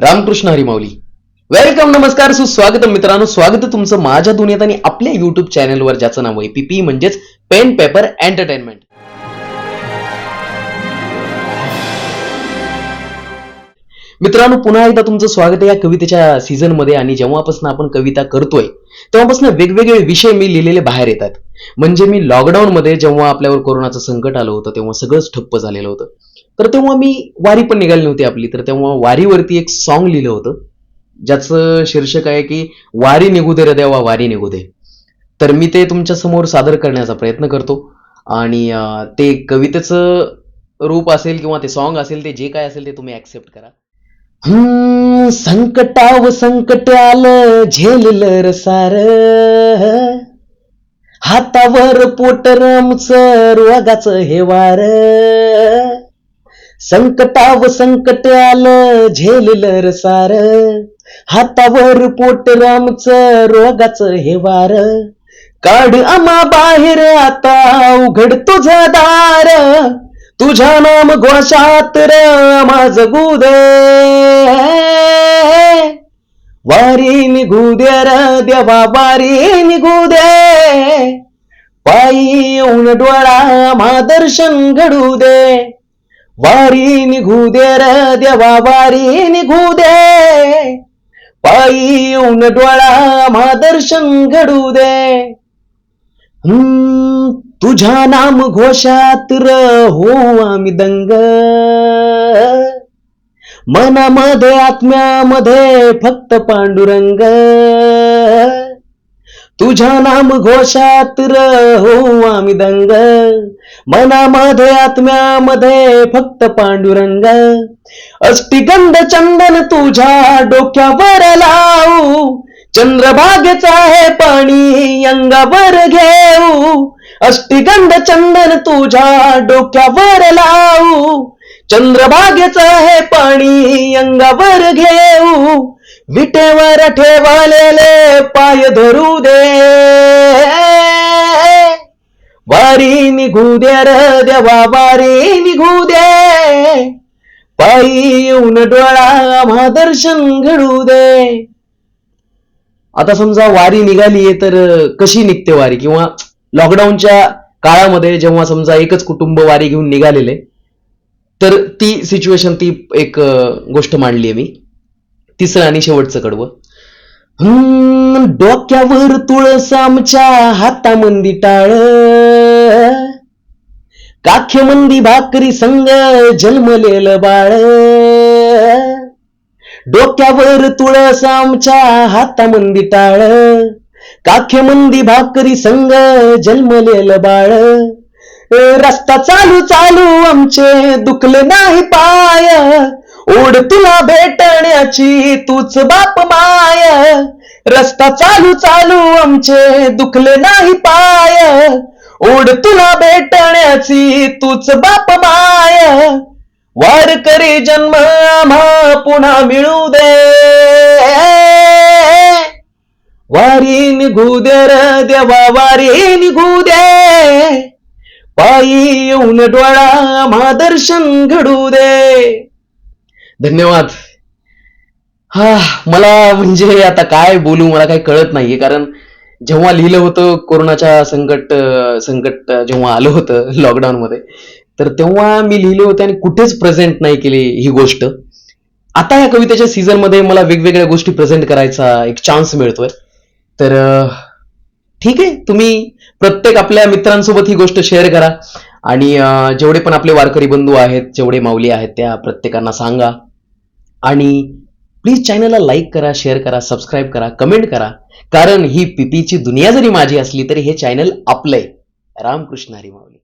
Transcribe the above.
Ramakrishna हरिमाऊली. Welcome नमस्कार सुस्वागत मित्रांनो. स्वागत तुमचं माझ्या दुनियेत आणि आपल्या युट्यूब चॅनलवर ज्याचं नाव आहे पीपी म्हणजेच पेन पेपर एंटरटेनमेंट मित्रांनो पुन्हा एकदा तुमचं स्वागत आहे या कवितेच्या सीझनमध्ये आणि जेव्हापासून आपण कविता करतोय तेव्हापासून वेगवेगळे विषय मी लिहिलेले बाहेर येतात. म्हणजे मी लॉकडाऊन मध्ये जेव्हा आपल्यावर कोरोनाचं संकट आलं होतं तेव्हा सगळंच ठप्प झालेलं होतं. तर तेव्हा मी वारी पण निघाली नव्हती आपली. तर तेव्हा वारीवरती एक सॉन्ग लिहिलं होतं. ज्याचं शीर्षक आहे की वारी निघू दे रे देवा वारी निघू दे. तर मी ते तुमच्यासमोर सादर करण्याचा प्रयत्न करतो. आणि ते कवितेचं रूप असेल किंवा ते सॉन्ग असेल ते जे काय असेल ते तुम्ही ऍक्सेप्ट करा. हम्म, संकटाव संकट आलं झेलल रसार हातावर पोट रमचं रोगाचं हे वार संकटाव संकट आलं झेललं रसार. हातावर पोट रामचं रोगाचं हे वार. काढ आमा बाहेर आता उघड तुझा दार. तुझ्या नाम घोषात र माझ गुदे. वारी निघू दे र देवा वारी निघू दे. पायी येऊन डोळा मा दर्शन घडू दे. वारी निघू दे र देवा वारी निघू दे पायी येऊन डोळा मादर्शन घडू दे तुझ्या नाम घोषात र हो आम्ही दंग. मनामध्ये आत्म्यामध्ये फक्त पांडुरंग. तुझ्या नाम घोषात र हो आम्ही दंग. मनामध्ये आत्म्यामध्ये फक्त पांडुरंग. अष्टिगंध चंदन तुझ्या डोक्यावर लावू. चंद्रभागेचा आहे पाणी अंगावर घेऊ. अष्टिगंध चंदन तुझ्या डोक्यावर लावू. चंद्रभागेचा आहे पाणी अंगावर घेऊ. विटेवर ठेवालेले पाय धरू दे. वारी निघू दे र देवा वारी निघू दे. पायी येऊन डोळा मा दर्शन घडू दे. आता समजा वारी निघालीये तर कशी निघते वारी? किंवा लॉकडाऊनच्या काळामध्ये जेव्हा समजा एकच कुटुंब वारी घेऊन निघालेले तर ती सिच्युएशन ती एक गोष्ट मांडली आहे मी. तिसरं आणि शेवटचं कडवं. हम्म, डोक्यावर तुळस आमच्या हातामंदी टाळ. काख्यमंदी भाकरी संग जन्मलेलं बाळ. डोक्यावर तुळस आमच्या हातामंदी टाळ. काख्यमंदी भाकरी संग जन्मलेलं बाळ. रस्ता चालू चालू आमचे दुखले नाही पाय. ओढ तुला भेटण्याची तूच बाप माय. रस्ता चालू चालू आमचे दुखले नाही पाय. ओढ तुला भेटण्याची तूच बाप माय. वार करी जन्म आम्हा पुन्हा मिळू दे. वारी निघू दे र देवा वारी निघू दे पायी येऊन डोळा मा दर्शन घडू दे. धन्यवाद. हा मला म्हणजे आता काय बोलू मला काही कळत नाहीये कारण जेव्हा लिहिलं होतं कोरोनाच्या संकट संकट जेव्हा आलं होतं लॉकडाऊन मध्ये तर तेव्हा मी लिहिले होते आणि कुठेच प्रेझेंट नाही केली ही गोष्ट. आता या कवितेच्या सीझनमध्ये मला वेगवेगळ्या गोष्टी प्रेझेंट करायचा एक चान्स मिळतोय. तर ठीक आहे तुम्ही प्रत्येक आपल्या मित्रांसोबत ही गोष्ट शेअर करा. आणि जेवढे पण आपले वारकरी बंधू आहेत जेवढे माऊली आहेत त्या प्रत्येकांना सांगा. आणि प्लीज चॅनलला लाईक करा शेअर करा सबस्क्राईब करा कमेंट करा. कारण ही पिपीची दुनिया जरी माझी असली तरी हे चॅनल आपलंय. रामकृष्ण हरी माऊली.